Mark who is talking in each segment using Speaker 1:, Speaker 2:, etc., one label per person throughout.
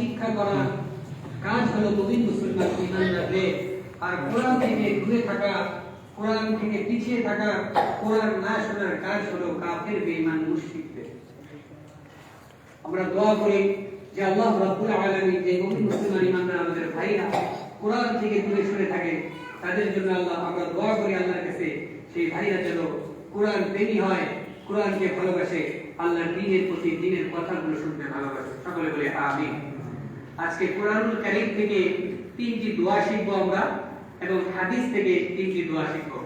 Speaker 1: শিক্ষা করা কাজ হলো মুমিন মুসলমান ঈমান রাখলে আর কোরআন থেকে দূরে থাকা, কোরআন থেকে পিছিয়ে থাকা, কোরআন না শোনার কাজ হলো কাফের বেঈমান মুশরিকদের। আমরা দোয়া করি যে আল্লাহ রাব্বুল আলামিন যে মুমিন মুসলমান ঈমানদার আমাদের ভাইরা কোরআন থেকে দূরে সরে থাকে, তাদের জন্য আল্লাহ আমরা দোয়া করি আল্লাহর কাছে, সেই ভাইরা যেন কোরআন প্রেমী হয়, কোরআনকে ভালোবাসে আল্লাহর দ্বীনের প্রতি দ্বীনের কথাগুলো শুনতে ভালোবাসে। সকলে বলে আমিন। আজকে কোরআনুল কারীম থেকে তিনটি দোয়া শিখবো আমরা এবং হাদিস থেকে তিনটি দোয়া শিখবো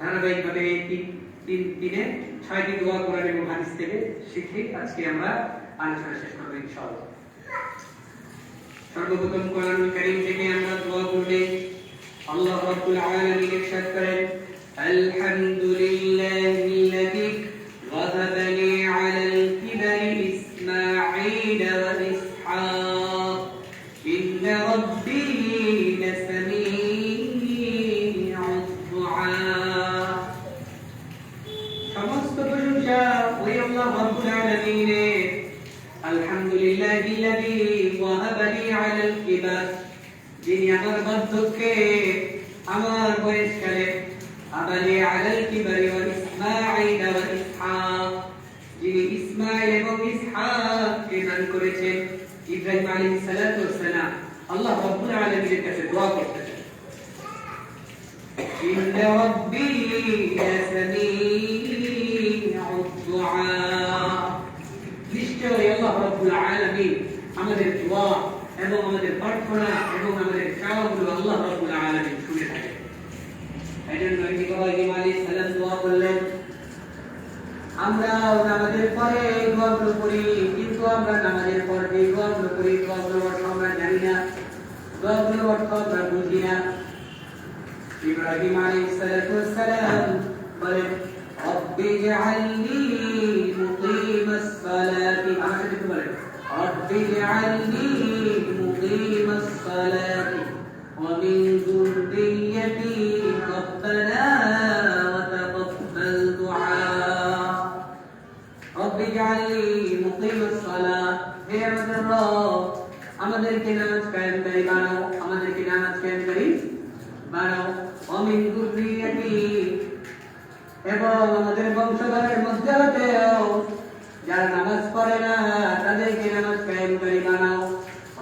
Speaker 1: ধারাবাহিকভাবে এই তিন তিন দিনে ছয়টি দোয়া কোরআন এবং হাদিস থেকে শিখে আজকে আমরা আলোচনা শেষ করবো ইনশাআল্লাহ সর্বপ্রথম কোরআনুল কারীম থেকে আমরা দোয়া করলে আল্লাহ রাব্বুল আলামিন ইরশাদ করেন আলহামদুলিল্লাহিল্লাযী وهب لي على الكبر إسماعيل وإسحاق যিনি ইসমাঈল এবং ইসহাককে দান করেছেন ইব্রাহিম আলাইহিস সালাতু ওয়াস সালাম আল্লাহ রাব্বুল আলামিনের কাছে দোয়া করতেছেন إن ربي لسميع الدعاء নিশ্চয়ই আল্লাহ রাব্বুল আলামিন আমাদের দোয়া এবং আমাদের প্রার্থনা এবং আমাদের চাওয়াগুলো আল্লাহ রাব্বুল আলামিন শুনে থাকেন এজন্য আমরা নামাজের পরে গর্ব করি কিন্তু আমরা নামাজের পরে গর্ব করি গর্ব অর্থ আমরা জানি না গর্ব অর্থ আমরা বুঝি না ইব্রাহিম আলাইহিসসালাম বলে রব্বি জাআলনি মুকিমাস সালাতি আমাকে দেখতে বলে রব্বি জাআলনি মুকিমাস সালাতি ওয়া মিন আমাদেরকে নামাজ কায়েমকারী বানাও আমাদেরকে নামাজ কায়েমকারী বানাও অমিন দুর্নিয়াতি এবং আমাদের বংশধরের মধ্যে হতেও যারা নামাজ পড়ে না তাদেরকে নামাজ কায়েমকারী বানাও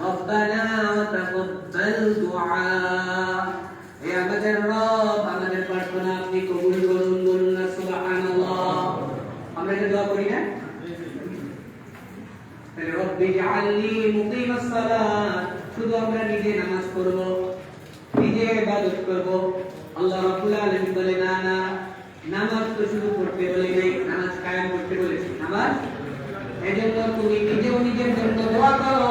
Speaker 1: রব্বানা ওয়া তাকাব্বাল দুআ। হে আমাদের রব আমাদের প্রার্থনা আপনি কবুল করুন বলুন না সুবহানাল্লাহ। আমরা এটা দোয়া করি না? তাহলে রব্বি জাআলনি মুকিমাস সালাত শুধু আমরা নিজে নামাজ পড়ব নিজে ইবাদত করব আল্লাহ রাব্বুল আলামিন বলে না না নামাজ তো শুধু পড়তে বলে নাই নামাজ কায়েম করতে বলেছি নামাজ এজন্য তুমি নিজেও নিজের জন্য দোয়া করো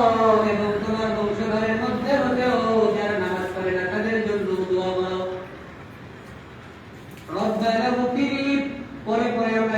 Speaker 1: এবং তোমার বংশধরের মধ্যে হতেও যারা নামাজ পড়ে না তাদের জন্য দোয়া করো রব্বানা মুফিরি পরে পরে আমরা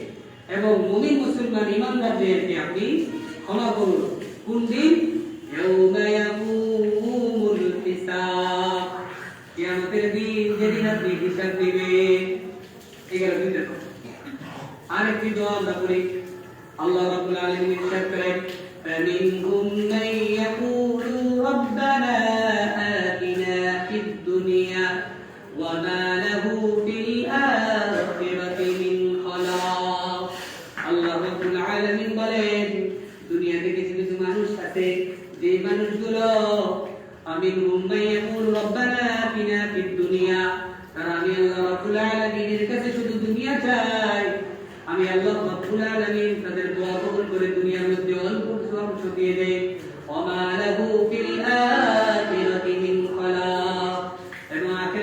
Speaker 1: এবং মুমিন মুসলমান ইমানদারদেরকে আপনি ক্ষমা করুন কোন দিন ইয়াউমা ইয়াকুমুল হিসাব কিয়ামতের দিন যেদিন আপনি হিসাব দিবেন এগারো দিন দেখো আরেকটি দোয়া আমরা করি আল্লাহ রাব্বুল আলামিন ইরশাদ করেন فمنهم من يقول ربنا آتنا في الدنيا وما له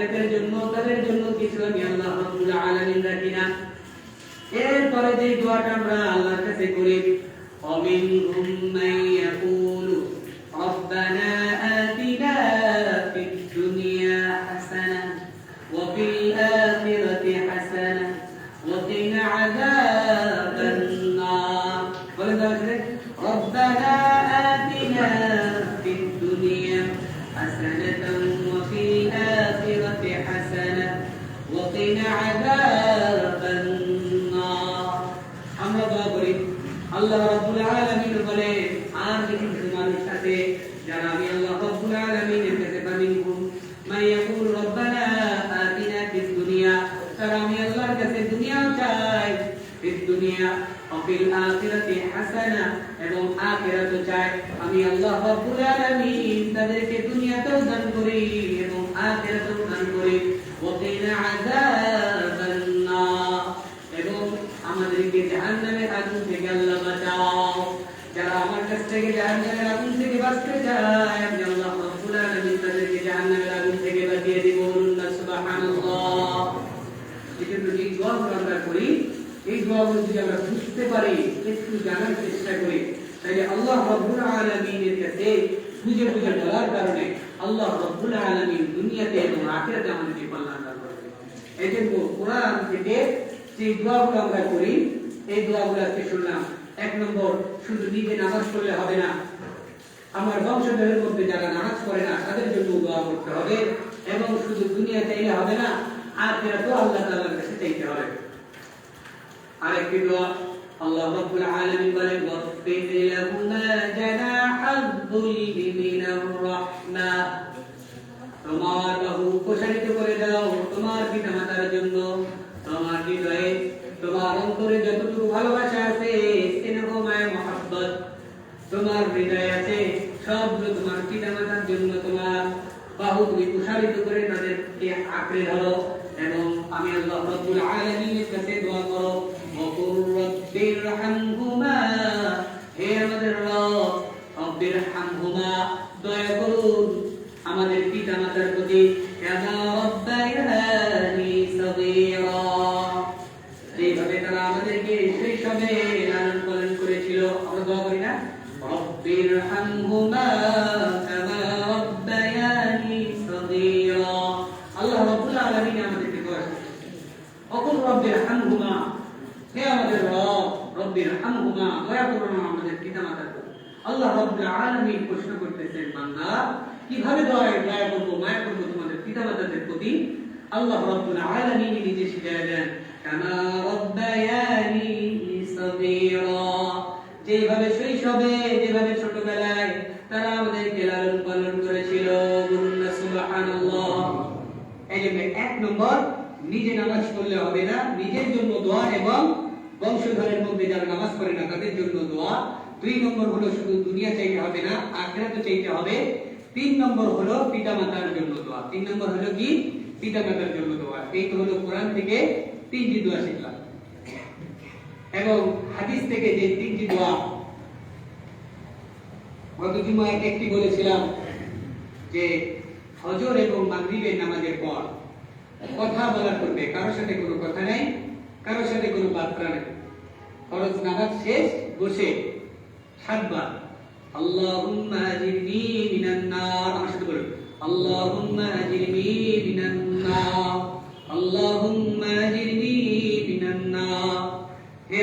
Speaker 1: তাদের জন্য তাদের জন্য কিছু আমি আল্লাহ রাব্বুল আলামিন রাখি না এরপরে যে দোয়াটা আমরা আল্লাহর কাছে করি অমিন হুম আখিরাতেও দান করি ওয়াকিনা আযাবান নার এবং আমাদেরকে জাহান্নামের আগুন থেকে আল্লাহ বাঁচাও যারা আমার কাছ থেকে জাহান্নামের আগুন থেকে বাঁচতে চায় আমি আল্লাহ রাব্বুল আলামিন তাদেরকে জাহান্নামের আগুন থেকে বাঁচিয়ে দিব বলুন না সুবহানাল্লাহ এজন্য এই দোয়াগুলো আমরা করি এই দোয়াগুলো যদি আমরা বুঝতে পারি, একটু জানার চেষ্টা করি তাহলে আল্লাহ রাব্বুল আলামিনের কাছে বুঝে বুঝে বলার কারণে আল্লাহ রাব্বুল আলামিন দুনিয়াতে এবং আখিরাতে আমাদেরকে কল্যাণ দান করবে এই জন্য কোরআন থেকে যে দোয়াগুলো আমরা করি, এই দোয়াগুলো আজকে শুনলাম। এক নম্বর, শুধু নিজে নামাজ করলে হবে না। আমার বংশধরের মধ্যে যারা নামাজ করে না, তাদের জন্য দোয়া করতে হবে এবং শুধু দুনিয়া চাইলে হবে না আর তো আল্লাহ তাআলার কাছে চাইতে হবে। আরেকটি দোয়া আল্লাহ রাব্বুল আলামিন বলেন ওয়াফির লাহুমা জানাহাদ-দুল্লি মিনার রাহমা তোমার বাহু প্রসারিত করে দাও তোমার পিতামাতার জন্য। তোমার হৃদয়ে, তোমার অন্তরে যতটুকু ভালোবাসা আছে, স্নেহ, মায়া, মহাব্বত, তোমার হৃদয়ে আছে, সবগুলো তোমার পিতামাতার জন্য তোমার বাহু তুমি প্রসারিত করে তাদেরকে আঁকড়ে ধরো। এবং আমি আল্লাহ রাব্বুল আলামিনের কাছে দোয়া করো আমাদের দয়া আমাদের পিতা মাতার প্রতি। কামা সগীরা যেভাবে তারা আমাদেরকে শৈশবে লালন পালন করেছিল আমরা দোয়া করি না রব্বির হামহুমা কামা রব্বায়ানি সগীরা আল্লাহ রাব্বুল আলামিন আমাদেরকে দোয়া শিখিয়েছেন অকুল রব্বির হামহুমা হে আমাদের রব রব্বির হামহুমা দয়া করুন আমাদের পিতা মাতার প্রতি আল্লাহ রাব্বুল আলামিন প্রশ্ন করতেছেন, বান্দা, কীভাবে দয়া দয়া করব, মায়া করব তোমাদের পিতা মাতাদের প্রতি? আল্লাহ রাব্বুল আলামিন নিজে শিখিয়ে দেন, কামা রব্বায়ানি সগীরা যেভাবে শৈশবে, যেভাবে ছোটবেলায় তারা আমাদেরকে লালন পালন করেছিল, বলুন সুবহানাল্লাহ। এই জন্য এক নম্বর, নিজে নামাজ পড়লে হবে না, নিজের জন্য দোয়া এবং বংশধরের মধ্যে যারা নামাজ পড়ে না, তাদের জন্য দোয়া দুই নম্বর হলো শুধু দুনিয়া চাইতে হবে না, আখিরাত চাইতে হবে। তিন নম্বর হলো পিতামাতার জন্য দোয়া। তিন নম্বর হলো কি? পিতামাতার জন্য দোয়া। এই তো হলো কোরআন থেকে তিনটি দোয়া শিখলাম। এবং হাদিস থেকে যে তিনটি দোয়া, গত জুমায় একটি বলেছিলাম যে ফজর এবং মাগরিবের নামাজের পর কথা বলার পূর্বে কারোর সাথে কোনো কথা নাই, কারোর সাথে কোনো বার্তা নেই। ফরজ নামাজ শেষ, বসে সাতবার আল্লাহুম্মা আজিরনি মিনান নার।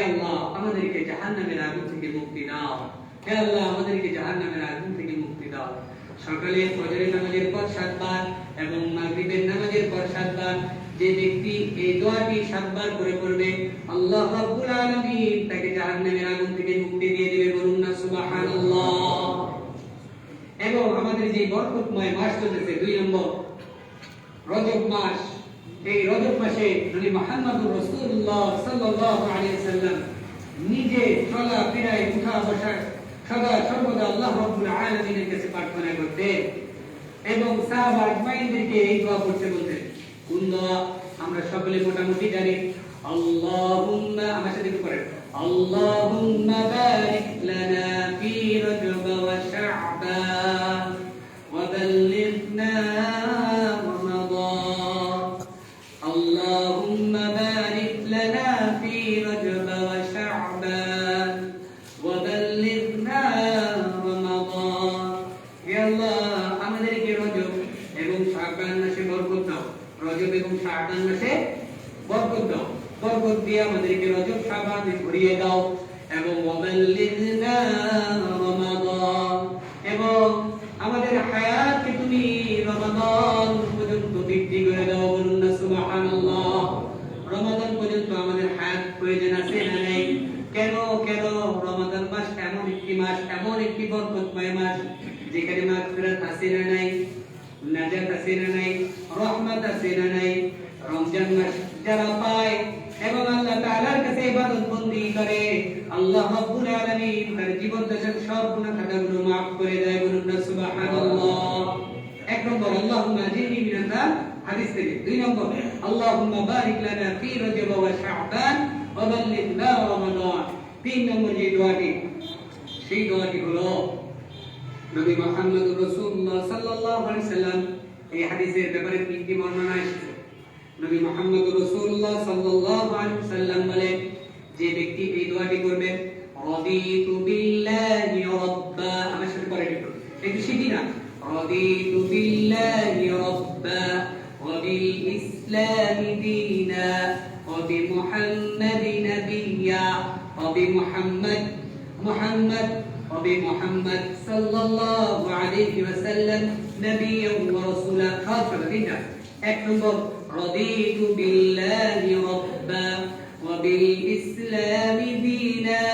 Speaker 1: আল্লাহ, আমাদেরকে জাহান্নামের আগুন থেকে মুক্তি দাও। হে আল্লাহ, আমাদেরকে জাহান্নামের আগুন থেকে মুক্তি দাও। সকালে ফজরের নামাজের পর সাতবার এবং মাগরিবের নামাজের পর সাতবার যে ব্যক্তি এই দোয়াটি সাতবার করে পড়বে, আল্লাহ রাব্বুল আলামিন তাকে জাহান্নামের আগুন থেকে মুক্তি দিয়ে দিবে বলুন না সুবহানাল্লাহ এবং আমাদের যে বরকতময় মাস চলতেছে দুই নম্বর রজব মাস এই রজব মাসে নবী মুহাম্মদুর রাসূলুল্লাহ সাল্লাল্লাহু আলাইহি সাল্লাম নিজে চলা, ফেরায়, উঠা, বসা, সদা, সর্বদা আল্লাহ রাব্বুল আলামিনের কাছে প্রার্থনা করতেন এবং সাহাবা আজমাইনদেরকে এই দোয়া করতে বলতেন। কোন দোয়া? আমরা সকলে মোটামুটি জানি। আল্লাহুম্মা, আমার সাথে একটু করেন আল্লাহুম্মা আমাদেরকে রজব শাবানে ভরিয়ে দাও এবং এবং আমাদের হায়াতকে তুমি রমাদান পর্যন্ত বৃদ্ধি করে দাও বলুন না, সুবহানাল্লাহ। রমাদান পর্যন্ত আমাদের হায়াত প্রয়োজন আছে না নেই? কেন কেন রমাদান মাস এমন একটি মাস, এমন একটি বরকতময় মাস যেখানে মাগফিরাত আছে না নাই, নাজাত আছে না নাই, রহমত আছে না নাই? রমজান মাস যারা পায় এবং তিন নম্বর যে সেই দোয়াটি হলো নবী মুহাম্মদ রাসূলুল্লাহ সাল্লাল্লাহু আলাইহি সাল্লাম ব্যাপারে তিনটি বর্ণনা এসেছে? নবী মোহাম্মদ রাসূলুল্লাহ সাল্লাল্লাহু আলাইহি সাল্লাম বলেন যে ব্যক্তি এই দোয়াটি করবে, রাদিতু বিল্লাহি রাব্বা আমার সাথে পড়ে একটু একটু শিখি না? রাদিতু বিল্লাহি রাব্বা ওয়া বিল ইসলামি দীনা ওয়া বি নাবিয়্যা ওয়া মুহাম্মদ মুহাম্মদ ওয়া মুহাম্মদ সাল্লাল্লাহু আলাইহি ওয়াসাল্লাম নবিয়্যান ওয়া রাসূলা খাতামিন এক নম্বর رضيت بالله ربا وبالإسلام دينا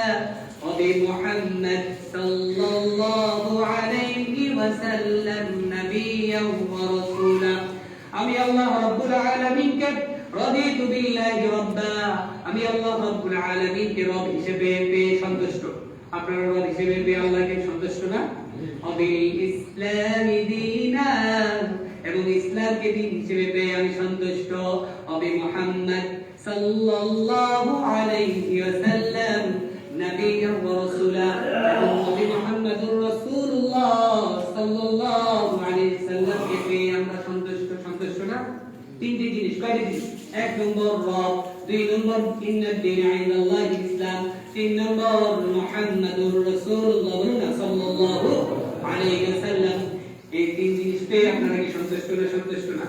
Speaker 1: وبمحمد صلى الله عليه وسلم نبيا ورسولا আমি আল্লাহ রব্বুল আলামিনকে রদিত বিল্লাহি রাব্বা আমি আল্লাহ রব্বুল আলামিনকে রব হিসেবে পেয়ে সন্তুষ্ট আপনারা রব হিসেবে পেয়ে আল্লাহকে সন্তুষ্ট না অবিল ইসলামি দীনা এবং ইসলামকে দিন হিসেবে পেয়ে আমি সন্তুষ্ট অবি মুহাম্মদ সাল্লাল্লাহু আলাইহি ওয়াসাল্লাম নবিয়্যান ওয়া রাসূলা এবং নবী মুহাম্মদুর রাসূলুল্লাহ সাল্লাল্লাহু আলাইহি সাল্লামকে পেয়ে আমরা সন্তুষ্ট সন্তুষ্ট না তিনটি জিনিস কয়টি জিনিস এক নম্বর রব দুই নম্বর ইন্নাদ দীন ইনদাল্লাহি ইসলাম তিন নম্বর মুহাম্মাদুর রাসূলুল্লাহ বলুন সাল্লাল্লাহু আলাইহি ওয়াসাল্লাম এই তিন আপনারা কি সন্তুষ্ট না সন্তুষ্ট না?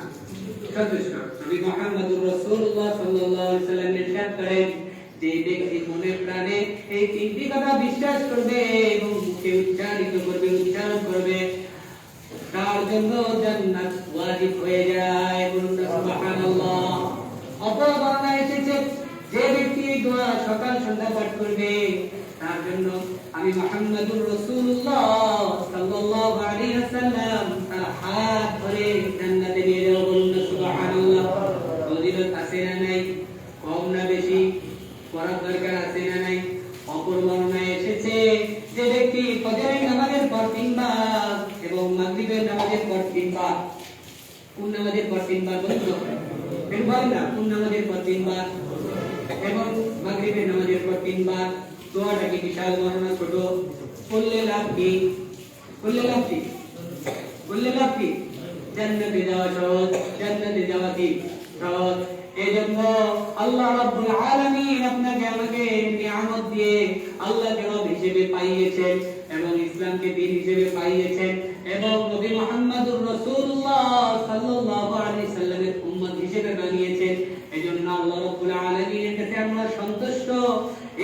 Speaker 1: সন্তুষ্ট। নবী মুহাম্মাদুর রাসূলুল্লাহ সাল্লাল্লাহু আলাইহি ওয়াসাল্লাম ইরশাদ করেন যে ব্যক্তি মনে প্রাণে এই তিনটি কথা বিশ্বাস করবে এবং মুখে উচ্চারিত করবে, উচ্চারণ করবে। তার জন্য জান্নাত ওয়াজিব হয়ে যায়। বলুন সুবহানাল্লাহ। অপর বর্ণনা এসেছে, যে ব্যক্তি এই দোয়া সকাল সন্ধ্যা পাঠ করবে, তার জন্য আমি মুহাম্মাদুর রাসূলুল্লাহ সাল্লাল্লাহু আলাইহি ওয়াসাল্লাম তার হাত ধরে জান্নাতে নিয়ে যাব বলুন না সুবহানাল্লাহ ফজিলত আছে না নাই কম না বেশি করার দরকার আছে না নাই অপর বর্ণনায় এসেছে যে ব্যক্তি ফজরের নামাজের পর তিনবার এবং মাগরিবের নামাজের পর তিনবার কোন নামাজের পর তিনবার বলতো এর বলেন না কোন নামাজের পর তিনবার এবং মাগরিবের নামাজের পর তিনবার দোয়াটা কি বিশাল বর্ণনা ছোট করলে লাভ কি করলে লাভ কি কি? জান্নাতে যাওয়া সহজ, জান্নাতে যাওয়া কি সহজ? এজন্য আল্লাহ রাব্বুল আলামিন আপনাকে আমাকে নিয়ামত দিয়ে আল্লাহকে রব হিসেবে পাইয়েছেন এবং ইসলামকে দিন হিসেবে পাইয়েছেন এবং নবী মুহাম্মদুর রাসূলুল্লাহ সাল্লাল্লাহু আলাইহি সাল্লামের উম্মত হিসেবে বানিয়েছেন। এজন্য আল্লাহ রাব্বুল আলামিনের কাছে আমরা সন্তুষ্ট।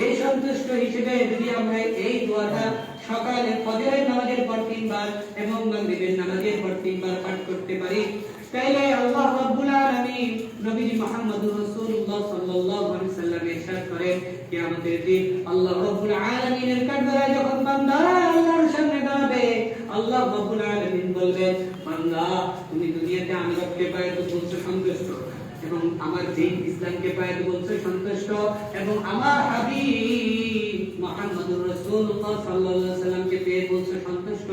Speaker 1: এই সন্তুষ্ট হিসেবে যদি আমরা এই দোয়াটা সকালে ফজরের নামাজের পর তিনবার এবং মাগরিবের নামাজের পর তিনবার পাঠ করতে পারি। তাইলে আল্লাহ রাব্বুল আলামিন নবীজি মুহাম্মদুর রাসূলুল্লাহ সাল্লাল্লাহু আলাইহি সাল্লাম ইরশাদ করেন, কিয়ামতের দিন আল্লাহ রাব্বুল আলামিনের কাঠগড়ায় যখন বান্দা আল্লাহর সামনে দাঁড়াবে, আল্লাহ রাব্বুল আলামিন বলবেন, বান্দা, তুমি দুনিয়াতে আমি রবকে পায় তো বলছো সন্তুষ্ট এবং আমার দিন ইসলামকে পায় তো বলছো সন্তুষ্ট এবং আমার হাবিব মোহাম্মদুর রাসূলুল্লাহ সাল্লাল্লাহু আলাইহি সাল্লামকে পেয়ে বলছে সন্তুষ্ট।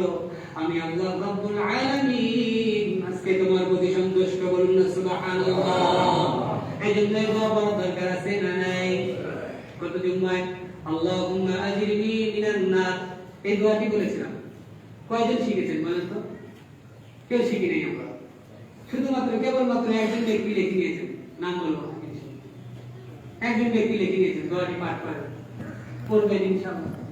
Speaker 1: আমি আল্লাহ রাব্বুল আলামিন। আজকে তোমার প্রতি সন্তুষ্ট বলুন না, সুবহানাল্লাহ। এই জন্য বাবা দরকার আছে না নাই? কত জুম্মা আল্লাহুম্মা আজিরনি মিনান নার। এই দোয়াটি বলেছিলাম? কয়জন শিখেছেন বলেন তো? কেউ শিখি নাই আমরা। শুধুমাত্র কেবলমাত্র একজন ব্যক্তি লিখে নিয়েছেন। নাম বলব একজন ব্যক্তি লিখে নিয়েছেন, দোয়াটি পাঠ করেন। করবেন ইনশাআল্লাহ।